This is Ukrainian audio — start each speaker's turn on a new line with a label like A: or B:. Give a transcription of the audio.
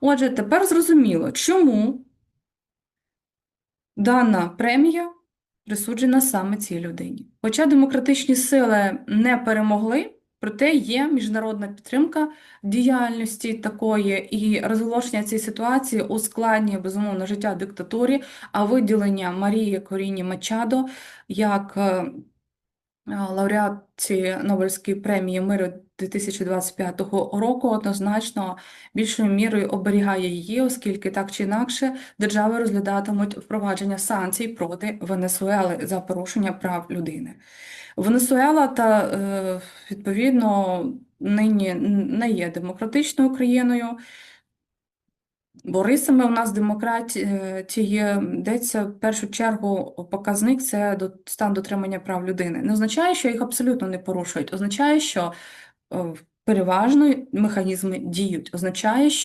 A: Отже, тепер зрозуміло, чому дана премія присуджена саме цій людині. Хоча демократичні сили не перемогли, проте є міжнародна підтримка діяльності такої і розголошення цієї ситуації ускладнює безумовно життя диктатурі, а виділення Марії Коріні Мачадо як е, лауреатці Нобелівської премії миру 2025 року однозначно більшою мірою оберігає її, оскільки так чи інакше держави розглядатимуть впровадження санкцій проти Венесуели за порушення прав людини. Венесуела та е, відповідно нині не є демократичною країною. Бо в нас демократії йдеться в першу чергу показник це стан дотримання прав людини. Не означає, що їх абсолютно не порушують, означає, що е, переважно механізми діють, означає,